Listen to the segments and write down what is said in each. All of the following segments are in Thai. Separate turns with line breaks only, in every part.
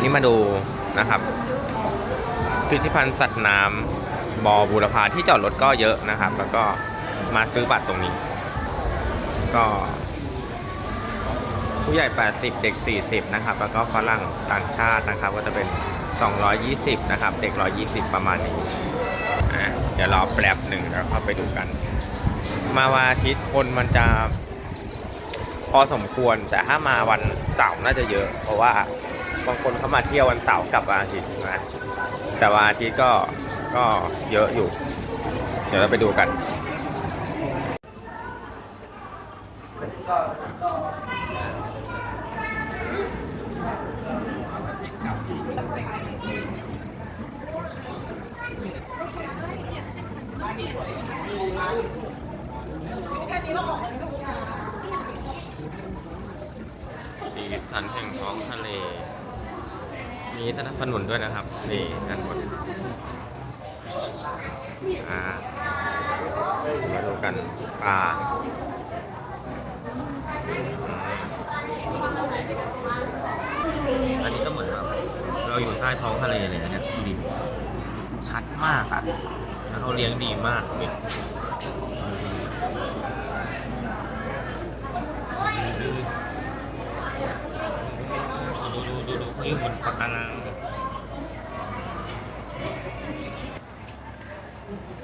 นี่มาดูนะครับพิพิธภัณฑ์สัตว์น้ำบอบูรพาที่จอดรถก็เยอะนะครับ แล้วก็มาซื้อบัตรตรงนี้ ก็ ผู้ใหญ่ 80 เด็ก 40 นะครับ แล้วก็ฝรั่งต่างชาตินะครับ ก็จะเป็น 220 นะครับ เด็ก 120 ประมาณนี้อะเดี๋ยวรอแป๊บหนึ่งแล้วเข้าไปดูกัน มาวันอาทิตย์คนมันจะพอสมควรแต่ถ้ามาวันเสาร์น่าจะเยอะ เพราะว่า บางคนเขามาเที่ยววันเสาร์กลับวันอาทิตย์นะแต่วันอาทิตย์ก็ก็เยอะอยู่ เดี๋ยวเราไปดูกันสีสันแห่งท้องทะเล มีสนับสนุนด้วยนะครับ นี่ด้านบนอ่ามาดูกันปลาอันนี้ก็เหมือนแบบเราอยู่ใต้ท้องทะเลเลยนะเนี่ยดูดิชัดมากอะแล้วเขาเลี้ยงดีมากนี่ดูดูดูดูเขาอ ยู่บนปะการัง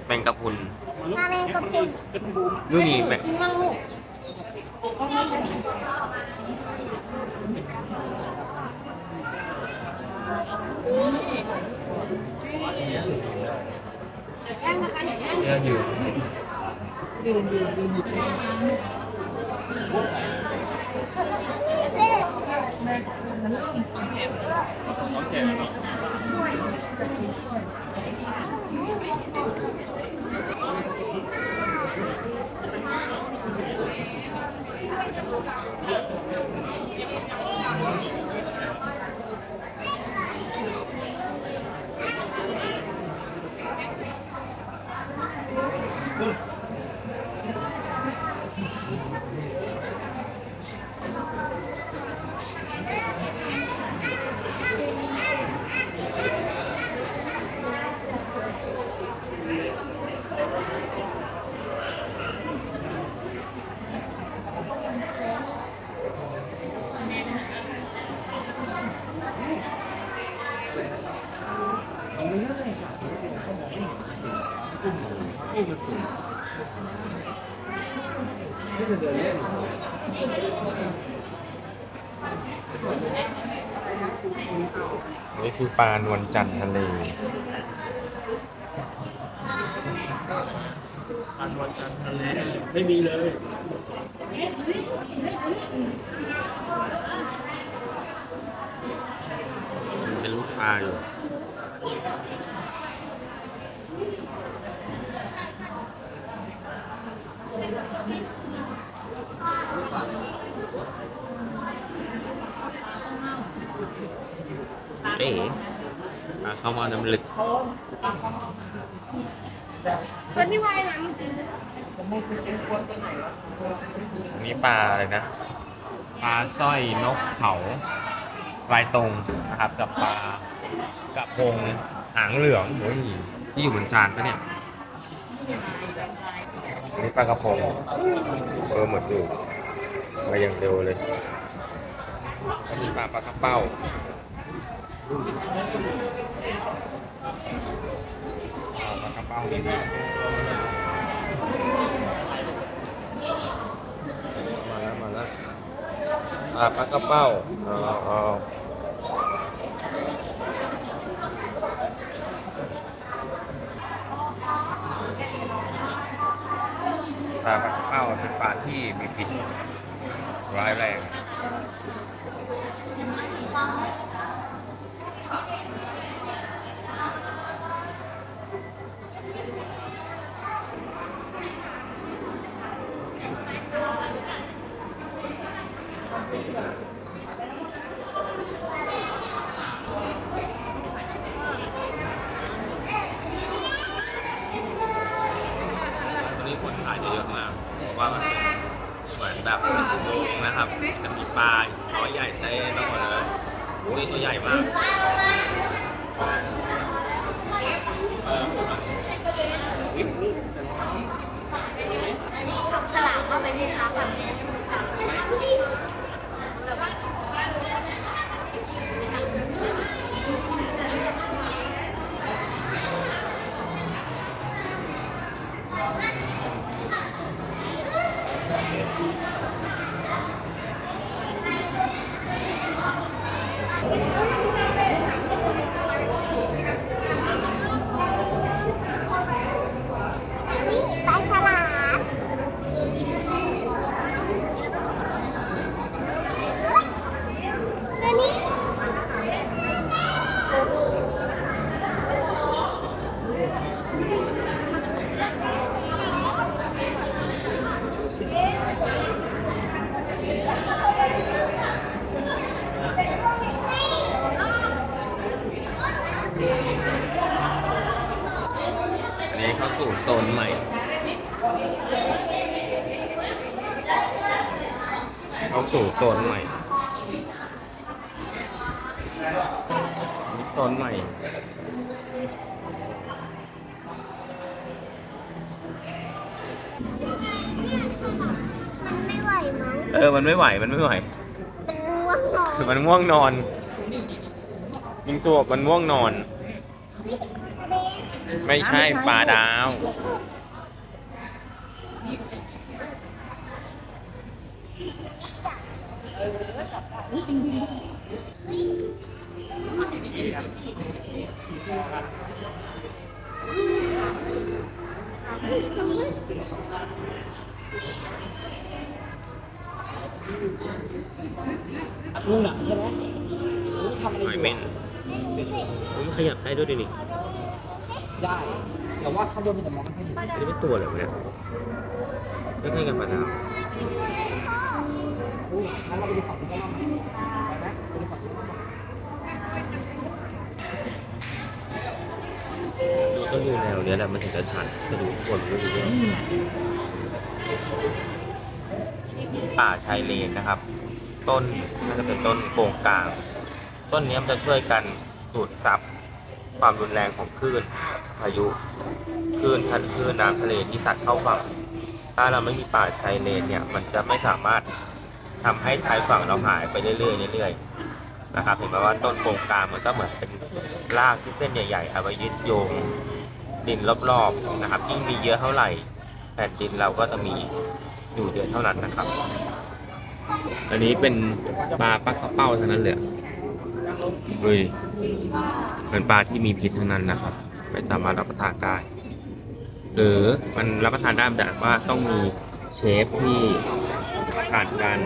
แมงกะพรุน
มาแมงกะพรุน
ดูนี่แมง
กินมั่งลูก
เยอะอยู่ Good. นี่คือปลานวลจันทร์ทะเล
อันวันจันทร์ทะเลไม่มีเลย
เป็นลูกปลาอยู่ เอ๋ปลาเข้ามาน้ำลึก
ตัวที่ว่ายน้
นี่ปลาอะไรนะ ปลาสร้อยนกเขาลายตรงนะครับ กับปลากระพงหางเหลืองโอ้ยที่อยู่บนจานปะเนี่ยอันนี่ปลากระพงเออหมดอยู่มาอย่างเร็วเลยก็มีปลาปลากระเป้า กระเป้านี่นะมาแล้วมาแล้วอ่าปลากระเป้าเอาเอปลาปลากระเป้าเป็นปลาที่มีพิษร้ายแรง วันนี้คนถ่ายเยอะมากเพราะว่ามันเป็นเหมือนแบบโรงนะครับ จะมีปลาร้อยใหญ่เต็มไปหมดเลยอุ้ยตัวใหญ่มาก
กับฉลามเข้าไปในช้าแบบนี้ดูดินี่
เข้าสู่โซนใหม่นี่โซนใหม่
มันไม่ไหวมั้ง
เออ มันไม่ไหว มันไม่ไหว
มันง่วงนอน
มันง่วงนอนยิงสวบมันง่วงนอน ไม่ใช่ปลาดาว
นู่นน่ะใช่ไหมนี่ทำอะไร
หอย
อยู่
เม่น
ไม่รู้สิ
มันขยับได้ด้วยดินี่
ได้แต่ว่าข้างบนมันจะมองไม่ค่อยเห็น
อันนี้เป็นตัวอะไรวะเนี่ยไม่ใช่กับปลาดาว
อู้งั้นเราไปดูฝั่งนี้กันบ้างไหมไปไหมไปดูฝั่งนี้กันบ้างไหม
ดู ต้องดูแนวเนี้ยแหละมันถึงจะชัดจะดูคนไม่รู้เรื่องป่าชายเลนนะครับ ต้นน่าจะเป็นต้นโกงกลาง ต้นนี้มันจะช่วยกันดูดซับความรุนแรงของคลื่นพายุคลื่นทันคลื่นน้ำทะเลที่สัดเข้าฝั่ง ถ้าเราไม่มีป่าชายเลนเนี่ย มันจะไม่สามารถทำให้ชายฝั่งเราหายไปเรื่อยๆเรื่อยๆนะครับ เห็นไหมว่าต้นโกงกลางมันก็เหมือนเป็นรากที่เส้นใหญ่ๆเอาไว้ยึดโยง ดินรอบๆนะครับยิ่งมีเยอะเท่าไหร่แผ่นดินเราก็จะมีอยู่เยอะเท่านั้นนะครับ อันนี้เป็นปลาปลากระเป้าเท่านั้นเลยเฮ้ยเป็นปลาที่มีพิษเท่านั้นนะครับ ไม่สามารถรับประทานได้ หรือมันรับประทานได้แต่ว่าต้องมีเชฟที่ผ่านการ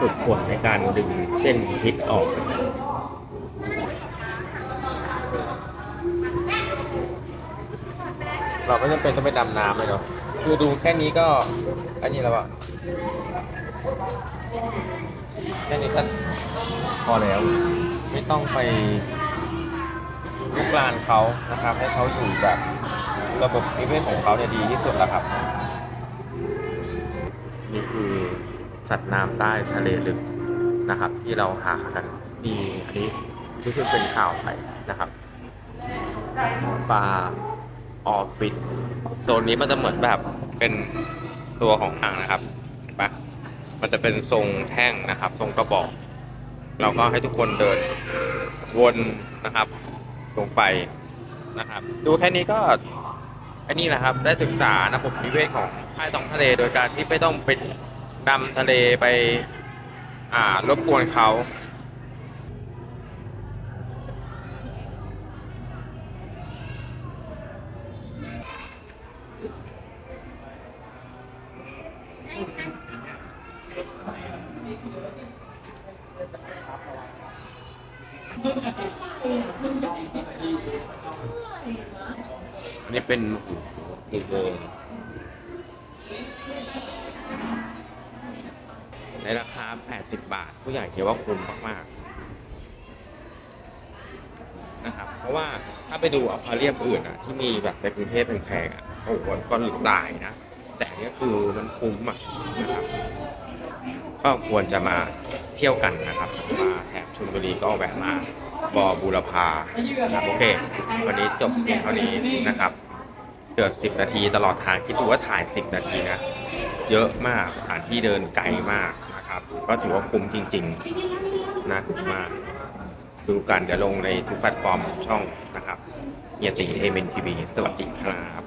ฝึกฝนในการดึงเส้นพิษออก เราไม่จำเป็นต้องไปดำน้ำเลยเนาะคือดูแค่นี้ก็อันนี้แล้วอะแค่นี้ก็พอแล้ว ไม่ต้องไปลุกลานเขานะครับ ให้เขาอยู่แบบระบบนิเวศของเขาเนี่ยดีที่สุดแล้วครับ นี่คือสัตว์น้ำใต้ทะเลลึกนะครับ ที่เราหากันมีอันนี้ที่เพิ่งเป็นข่าวไปนะครับปลา ออฟฟิศตัวนี้มันจะเหมือนแบบเป็นตัวของอ่างนะครับเห็นปะมันจะเป็นทรงแท่งนะครับ ทรงกระบอก เราก็ให้ทุกคนเดินวนนะครับ ลงไปนะครับ ดูแค่นี้ก็อันนี้แหละครับ ได้ศึกษาระบบนิเวศของใต้ท้องทะเล โดยการที่ไม่ต้องไปดำทะเลไป อ่ารบกวนเขา อันนี้เป็นหูโบในราคา 80 บาท ผู้ใหญ่เห็นว่าคุ้มมาก ๆ นะครับ เพราะว่าถ้าไปดูอควาเรียมอื่นอะ ที่มีแบบในกรุงเทพแพงๆอะโอ้โหก็หลุดตายนะ แต่อันนี่คือมันคุ้มอะนะครับ ก็ควรจะมาเที่ยวกันนะครับ มาแถบชลบุรีก็แวะมาบอบูรพาครับโอเค วันนี้จบเพียงเท่านี้นะครับเกือบ10นาทีตลอดทางคิดดูว่าถ่าย10นาทีนะ เยอะมากสถานที่เดินไกลมากนะครับ ก็ถือว่าคุ้มจริง ๆนะมาดูกันจะลงในทุกแพลตฟอร์มของช่องนะครับเฮียตีเอเมนทีวีสวัสดีครับ